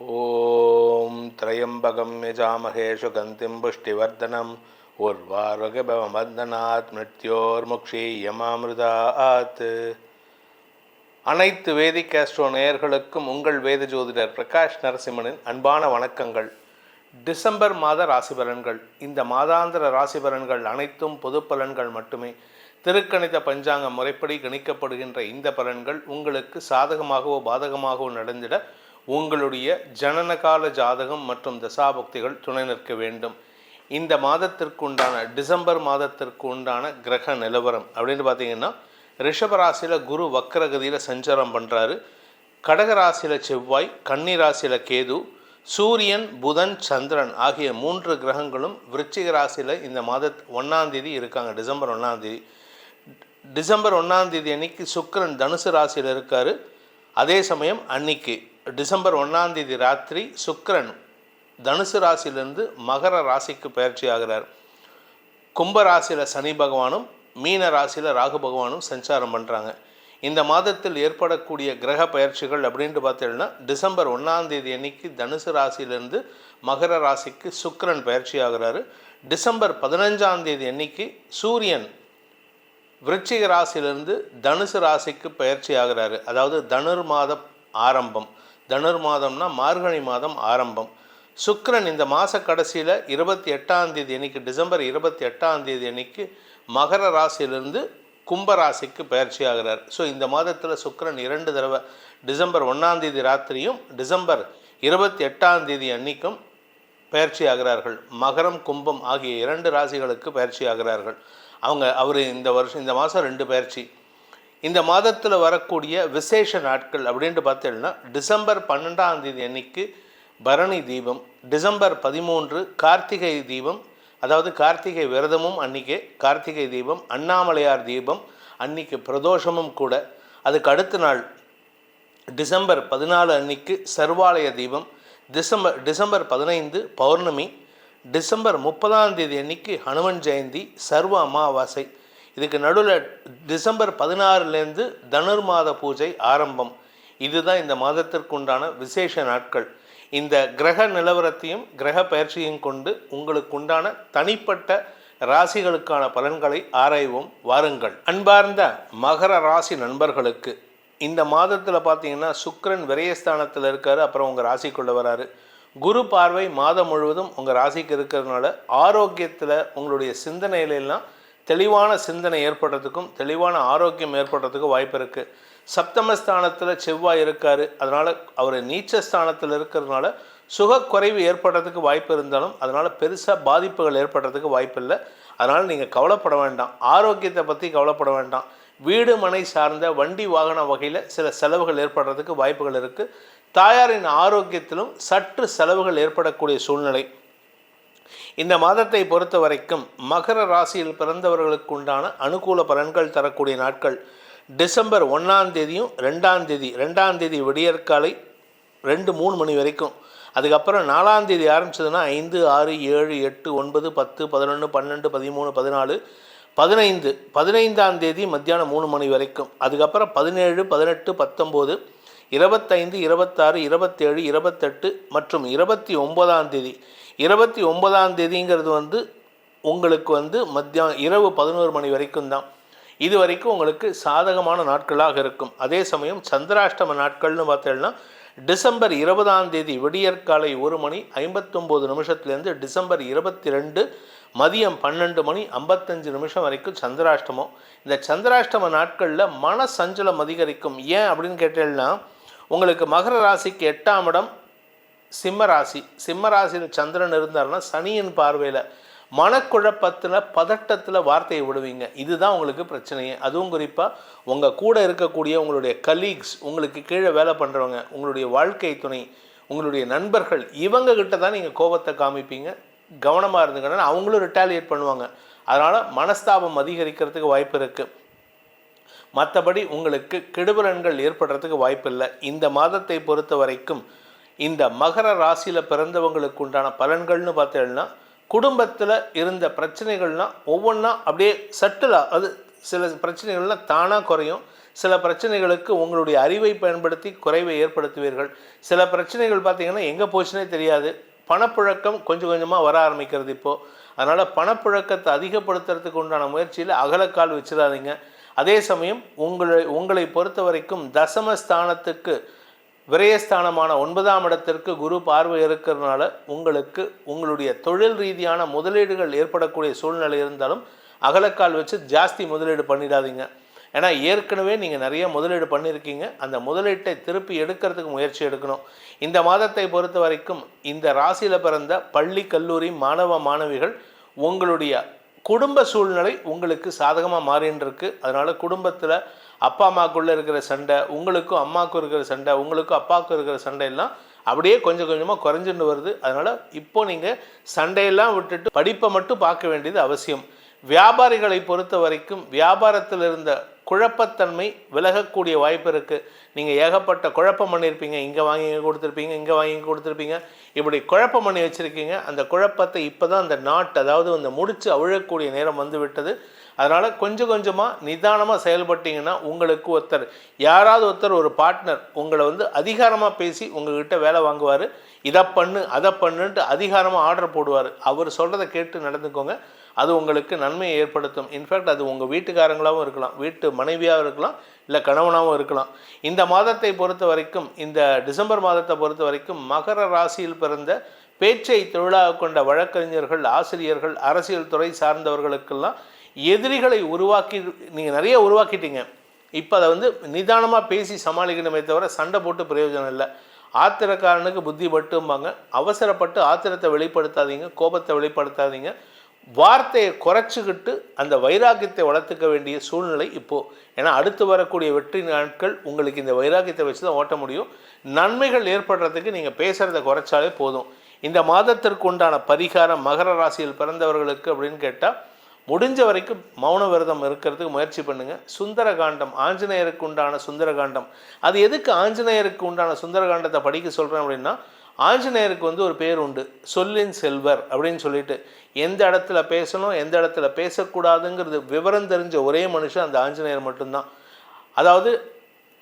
ஓம் திரையம்பகம் யஜாமகே சுகந்திம் புஷ்டிவர்தனம் உர்வாரோகபவமர்தனாத் மிருத்யோர்முக்ஷி யமாமிருதாத். அனைத்து வேதி கேஸ்ட்ரோ நேயர்களுக்கும் உங்கள் வேத ஜோதிடர் பிரகாஷ் நரசிம்மனின் அன்பான வணக்கங்கள். டிசம்பர் மாத ராசி பலன்கள் இந்த மாதாந்திர ராசி பலன்கள் அனைத்தும் பொது பலன்கள் மட்டுமே. திருக்கணித பஞ்சாங்க முறைப்படி கணிக்கப்படுகின்ற இந்த பலன்கள் உங்களுக்கு சாதகமாகவோ பாதகமாகவோ நடந்திட உங்களுடைய ஜனனகால ஜாதகம் மற்றும் தசாபக்திகள் துணை நிற்க வேண்டும். இந்த மாதத்திற்கு உண்டான டிசம்பர் மாதத்திற்கு உண்டான கிரக நிலவரம் அப்படின்னு பார்த்தீங்கன்னா ரிஷபராசியில் குரு வக்கரகதியில் சஞ்சாரம் பண்ணுறாரு கடகராசியில் செவ்வாய் கன்னிராசியில் கேது சூரியன் புதன் சந்திரன் ஆகிய மூன்று கிரகங்களும் விருச்சிக ராசியில் இந்த மாத ஒன்றாந்தேதி இருக்காங்க டிசம்பர் ஒன்றாந்தேதி டிசம்பர் ஒன்றாந்தேதி அன்னைக்கு சுக்கிரன் தனுசு ராசியில் இருக்கார். அதே சமயம் அன்னைக்கு டிசம்பர் ஒன்றாந்தேதி ராத்திரி சுக்கரன் தனுசு ராசியிலிருந்து மகர ராசிக்கு பயிற்சி ஆகிறார். கும்ப ராசியில் சனி பகவானும் மீன ராசியில் ராகு பகவானும் சஞ்சாரம் பண்ணுறாங்க இந்த மாதத்தில் ஏற்படக்கூடிய கிரக பயிற்சிகள் அப்படின்ட்டு பார்த்தீங்கன்னா டிசம்பர் ஒன்றாம் தேதி அன்னைக்கு தனுசு ராசியிலிருந்து மகர ராசிக்கு சுக்கரன் பயிற்சி ஆகிறாரு. டிசம்பர் பதினஞ்சாம் தேதி அன்னைக்கு சூரியன் விருச்சிக ராசியிலிருந்து தனுசு ராசிக்கு பயிற்சி ஆகிறாரு. அதாவது தனுர் மாதம் ஆரம்பம். தனுர் மாதம்னா மார்கழி மாதம் ஆரம்பம். சுக்கரன் இந்த மாத கடைசியில் இருபத்தி எட்டாம் தேதி அன்னைக்கு டிசம்பர் இருபத்தி எட்டாம் தேதி அன்னைக்கு மகர ராசியிலிருந்து கும்பராசிக்கு பயிற்சி ஆகிறார். ஸோ இந்த மாதத்தில் சுக்கரன் இரண்டு தடவை டிசம்பர் ஒன்றாம் தேதி ராத்திரியும் டிசம்பர் இருபத்தி எட்டாம் தேதி அன்னைக்கும் பயிற்சி ஆகிறார்கள். மகரம் கும்பம் ஆகிய இரண்டு ராசிகளுக்கு பயிற்சி ஆகிறார்கள். அவங்க அவர் இந்த வருஷம் இந்த மாதம் ரெண்டு பயிற்சி. இந்த மாதத்தில் வரக்கூடிய விசேஷ நாட்கள் அப்படின்ட்டு பார்த்தீங்கன்னா டிசம்பர் பன்னெண்டாம் தேதி அன்னைக்கு பரணி தீபம் டிசம்பர் பதிமூன்று கார்த்திகை தீபம் அதாவது கார்த்திகை விரதமும் அன்னைக்கு கார்த்திகை தீபம் அண்ணாமலையார் தீபம் அன்னைக்கு பிரதோஷமும் கூட. அதுக்கு அடுத்த நாள் டிசம்பர் பதினாலு அன்னைக்கு சர்வாலய தீபம் டிசம்பர் டிசம்பர் பதினைந்து பௌர்ணமி டிசம்பர் முப்பதாம் தேதி அன்னைக்கு ஹனுமன் ஜெயந்தி சர்வ அமாவாசை இதுக்கு நடுவில் டிசம்பர் பதினாறுலேருந்து தனுர் மாத பூஜை ஆரம்பம். இதுதான் இந்த மாதத்திற்குண்டான விசேஷ நாட்கள். இந்த கிரக நிலவரத்தையும் கிரக பயிற்சியும் கொண்டு உங்களுக்கு உண்டான தனிப்பட்ட ராசிகளுக்கான பலன்களை ஆராய்வோம். வாருங்கள். அன்பார்ந்த மகர ராசி நண்பர்களுக்கு இந்த மாதத்தில் பார்த்தீங்கன்னா சுக்கரன் விரயஸ்தானத்தில் இருக்கார் அப்புறம் உங்கள் ராசிக்குள்ளே வராரு. குரு பார்வை மாதம் முழுவதும் உங்கள் ராசிக்கு இருக்கிறதுனால ஆரோக்கியத்தில் உங்களுடைய சிந்தனையிலெல்லாம் தெளிவான சிந்தனை ஏற்படுறதுக்கும் தெளிவான ஆரோக்கியம் ஏற்படுறதுக்கும் வாய்ப்பு இருக்குது சப்தமஸ்தானத்தில் செவ்வாய் இருக்கார். அதனால் அவர் நீச்ச ஸ்தானத்தில் இருக்கிறதுனால சுகக்குறைவு ஏற்படுறதுக்கு வாய்ப்பு இருந்தாலும் அதனால் பெருசாக பாதிப்புகள் ஏற்படுறதுக்கு வாய்ப்பு இல்லை. அதனால் நீங்கள் கவலைப்பட வேண்டாம். ஆரோக்கியத்தை பற்றி கவலைப்பட வேண்டாம். வீடு மனை சார்ந்த வண்டி வாகன வகையில் சில செலவுகள் ஏற்படுறதுக்கு வாய்ப்புகள் இருக்குது தாயாரின் ஆரோக்கியத்திலும் சற்று செலவுகள் ஏற்படக்கூடிய சூழ்நிலை. இந்த மாதத்தை பொறுத்த வரைக்கும் மகர ராசியில் பிறந்தவர்களுக்கு உண்டான அனுகூல பலன்கள் தரக்கூடிய நாட்கள். டிசம்பர் ஒன்றாம் தேதியும் ரெண்டாம் தேதி ரெண்டாம் தேதி விடியற்காலை ரெண்டு மூணு மணி வரைக்கும். அதுக்கப்புறம் நாலாம் தேதி ஆரம்பிச்சதுன்னா ஐந்து ஆறு ஏழு எட்டு ஒன்பது பத்து பதினொன்று பன்னெண்டு பதிமூணு பதினாலு பதினைந்து. பதினைந்தாம் தேதி மத்தியானம் மூணு மணி வரைக்கும். அதுக்கப்புறம் பதினேழு பதினெட்டு பத்தொம்போது இருபத்தைந்து இருபத்தாறு இருபத்தேழு இருபத்தெட்டு மற்றும் இருபத்தி ஒன்பதாம் தேதி. இருபத்தி ஒன்பதாம் தேதிங்கிறது வந்து உங்களுக்கு வந்து மத்தியானம் இரவு பதினோரு மணி வரைக்கும் தான். இது வரைக்கும் உங்களுக்கு சாதகமான நாட்களாக இருக்கும். அதே சமயம் சந்திராஷ்டம நாட்கள்னு பார்த்தோம்னா டிசம்பர் இருபதாம் தேதி விடியற்காலை ஒரு மணி ஐம்பத்தொம்போது நிமிஷத்துலேருந்து டிசம்பர் இருபத்தி ரெண்டு மதியம் பன்னெண்டு மணி ஐம்பத்தஞ்சு நிமிஷம் வரைக்கும் சந்திராஷ்டமம். இந்த சந்திராஷ்டம நாட்களில் மன சஞ்சலம் அதிகரிக்கும். ஏன் அப்படின்னு கேட்டேன்னா உங்களுக்கு மகர ராசிக்கு எட்டாம் இடம் சிம்மராசி. சிம்மராசியில் சந்திரன் இருந்தாருன்னா சனியின் பார்வையில் மனக்குழப்பத்தில் பதட்டத்தில் வார்த்தையை விடுவீங்க. இதுதான் உங்களுக்கு பிரச்சனையே. அதுவும் குறிப்பாக உங்கள் கூட இருக்கக்கூடிய உங்களுடைய கலீக்ஸ் உங்களுக்கு கீழே வேலை பண்ணுறவங்க உங்களுடைய வாழ்க்கை துணை உங்களுடைய நண்பர்கள் இவங்க கிட்ட தான் நீங்கள் கோபத்தை காமிப்பீங்க. கவனமாக இருந்துக்கணும் அவங்களும் ரிட்டாலியேட் பண்ணுவாங்க. அதனால் மனஸ்தாபம் அதிகரிக்கிறதுக்கு வாய்ப்பு இருக்குது மற்றபடி உங்களுக்கு கெடுபலன்கள் ஏற்படுறதுக்கு வாய்ப்பில்லை இந்த மாதத்தை பொறுத்த வரைக்கும் இந்த மகர ராசியில் பிறந்தவங்களுக்கு உண்டான பலன்கள்னு பார்த்தீங்கன்னா குடும்பத்தில் இருந்த பிரச்சனைகள்லாம் ஒவ்வொன்றா அப்படியே சட்டிலாக அது சில பிரச்சனைகள்லாம் தானாக குறையும். சில பிரச்சனைகளுக்கு உங்களுடைய அறிவை பயன்படுத்தி குறைவை ஏற்படுத்துவீர்கள். சில பிரச்சனைகள் பார்த்திங்கன்னா எங்கே போச்சுனே தெரியாது. பணப்புழக்கம் கொஞ்சம் கொஞ்சமாக வர ஆரம்பிக்கிறது இப்போது அதனால் பணப்புழக்கத்தை அதிகப்படுத்துறதுக்கு உண்டான முயற்சியில் அகலக்கால் வச்சிடாதீங்க. அதே சமயம் உங்களை உங்களை பொறுத்த வரைக்கும் தசமஸ்தானத்துக்கு விரயஸ்தானமான ஒன்பதாம் இடத்திற்கு குரு பார்வை இருக்கிறதுனால உங்களுக்கு உங்களுடைய தொழில் ரீதியான முதலீடுகள் ஏற்படக்கூடிய சூழ்நிலை இருந்தாலும் அகலக்கால் வச்சு ஜாஸ்தி முதலீடு பண்ணிடாதீங்க. ஏன்னா ஏற்கனவே நீங்கள் நிறைய முதலீடு பண்ணியிருக்கீங்க. அந்த முதலீட்டை திருப்பி எடுக்கிறதுக்கு முயற்சி எடுக்கணும். இந்த மாதத்தை பொறுத்த வரைக்கும் இந்த ராசியில் பிறந்த பள்ளி கல்லூரி மாணவ மாணவிகள் உங்களுடைய குடும்ப சூழ்நிலை உங்களுக்கு சாதகமாக மாறின்னு இருக்கு அதனால் குடும்பத்தில் அப்பா அம்மாக்குள்ளே இருக்கிற சண்டை உங்களுக்கும் அம்மாவுக்கும் இருக்கிற சண்டை உங்களுக்கும் அப்பாவுக்கும் இருக்கிற சண்டை எல்லாம் அப்படியே கொஞ்சம் கொஞ்சமாக குறைஞ்சுட்டு வருது. அதனால் இப்போ நீங்கள் சண்டையெல்லாம் விட்டுட்டு படிப்பை மட்டும் பார்க்க வேண்டியது அவசியம். வியாபாரிகளை பொறுத்த வரைக்கும் வியாபாரத்தில் இருந்த குழப்பத்தன்மை விலகக்கூடிய வாய்ப்பு இருக்குது நீங்கள் ஏகப்பட்ட குழப்பம் பண்ணியிருப்பீங்க. இங்கே வாங்கி இங்கே கொடுத்துருப்பீங்க. இங்கே வாங்கி இங்கே கொடுத்துருப்பீங்க. இப்படி குழப்பம் பண்ணி வச்சுருக்கீங்க. அந்த குழப்பத்தை இப்போ தான் அந்த நாட் அதாவது அந்த முடிச்சு அவிழக்கூடிய நேரம் வந்து விட்டது. அதனால் கொஞ்சம் கொஞ்சமாக நிதானமாக செயல்பட்டீங்கன்னா உங்களுக்கு ஒருத்தர் யாராவது ஒருத்தர் ஒரு பார்ட்னர் உங்களை வந்து அதிகாரமாக பேசி உங்கள்கிட்ட வேலை வாங்குவார். இதை பண்ணு அதை பண்ணுன்ட்டு அதிகாரமாக ஆர்டர் போடுவார். அவர் சொல்கிறத கேட்டு நடந்துக்கோங்க. அது உங்களுக்கு நன்மையை ஏற்படுத்தும். இன்ஃபேக்ட் அது உங்கள் வீட்டுக்காரங்களாகவும் இருக்கலாம் வீட்டு மனைவியாகவும் இருக்கலாம் இல்லை கணவனாகவும் இருக்கலாம். இந்த மாதத்தை பொறுத்த வரைக்கும் இந்த டிசம்பர் மாதத்தை பொறுத்த வரைக்கும் மகர ராசியில் பிறந்த பேச்சை தொழிலாக கொண்ட வழக்கறிஞர்கள் ஆசிரியர்கள் அரசியல் துறை சார்ந்தவர்களுக்கெல்லாம் எதிரிகளை உருவாக்கி நீங்கள் நிறைய உருவாக்கிட்டீங்க. இப்போ அதை வந்து நிதானமாக பேசி சமாளிக்கணுமே தவிர சண்டை போட்டு பிரயோஜனம் இல்லை. ஆத்திரக்காரனுக்கு புத்தி பட்டும்பாங்க. அவசரப்பட்டு ஆத்திரத்தை வெளிப்படுத்தாதீங்க கோபத்தை வெளிப்படுத்தாதீங்க. வார்த்தையை குறைச்சிக்கிட்டு அந்த வைராக்கியத்தை வளர்த்துக்க வேண்டிய சூழ்நிலை இப்போது ஏன்னா அடுத்து வரக்கூடிய வெற்றி நாட்கள் உங்களுக்கு இந்த வைராக்கியத்தை வச்சு தான் ஓட்ட முடியும். நன்மைகள் ஏற்படுறதுக்கு நீங்கள் பேசுகிறத குறைச்சாலே போதும். இந்த மாதத்திற்கு உண்டான பரிகாரம் மகர ராசியில் பிறந்தவர்களுக்கு அப்படின்னு கேட்டால் முடிஞ்ச வரைக்கும் மௌன விரதம் இருக்கிறதுக்கு முயற்சி பண்ணுங்க. சுந்தரகாண்டம் ஆஞ்சநேயருக்கு உண்டான சுந்தரகாண்டம். அது எதுக்கு ஆஞ்சநேயருக்கு உண்டான சுந்தரகாண்டத்தை படிக்க சொல்கிறேன் அப்படின்னா ஆஞ்சநேயருக்கு வந்து ஒரு பேர் உண்டு. சொல்லின் செல்வர் அப்படின்னு சொல்லிட்டு எந்த இடத்துல பேசணும் எந்த இடத்துல பேசக்கூடாதுங்கிறது விவரம் தெரிஞ்ச ஒரே மனுஷன் அந்த ஆஞ்சநேயர் மட்டும்தான். அதாவது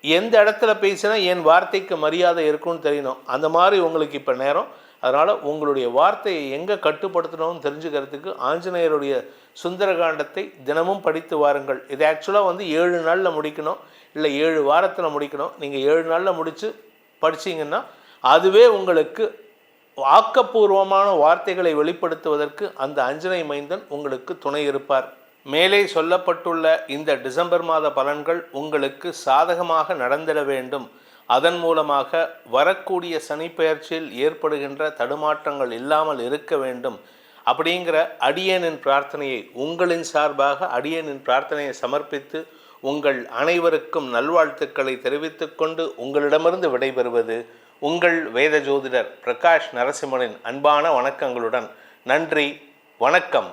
எந்த இடத்துல பேசினா என் வார்த்தைக்கு மரியாதை இருக்கும்னு தெரியணும். அந்த மாதிரி உங்களுக்கு இப்போ நேரம். அதனால் உங்களுடைய வார்த்தையை எங்கே கட்டுப்படுத்தணும்னு தெரிஞ்சுக்கிறதுக்கு ஆஞ்சநேயருடைய சுந்தரகாண்டத்தை தினமும் படித்து வாருங்கள். இது ஆக்சுவலாக வந்து ஏழு நாளில் முடிக்கணும். இல்லை ஏழு வாரத்தில் முடிக்கணும். நீங்கள் ஏழு நாளில் முடித்து படிச்சிங்கன்னா அதுவே உங்களுக்கு ஆக்கப்பூர்வமான வார்த்தைகளை வெளிப்படுத்துவதற்கு அந்த அஞ்சனை மைந்தன் உங்களுக்கு துணை இருப்பார். மேலே சொல்லப்பட்டுள்ள இந்த டிசம்பர் மாத பலன்கள் உங்களுக்கு சாதகமாக நடந்திட வேண்டும். அதன் மூலமாக வரக்கூடிய சனிப்பெயர்ச்சியில் ஏற்படுகின்ற தடுமாற்றங்கள் இல்லாமல் இருக்க வேண்டும் அப்படிங்கிற அடியனின் பிரார்த்தனையை உங்களின் சார்பாக அடியனின் பிரார்த்தனையை சமர்ப்பித்து உங்கள் அனைவருக்கும் நல்வாழ்த்துக்களை தெரிவித்துக்கொண்டு உங்களிடமிருந்து விடைபெறுவது உங்கள் வேத ஜோதிடர் பிரகாஷ் நரசிம்மனின் அன்பான வணக்கங்களுடன். நன்றி வணக்கம்.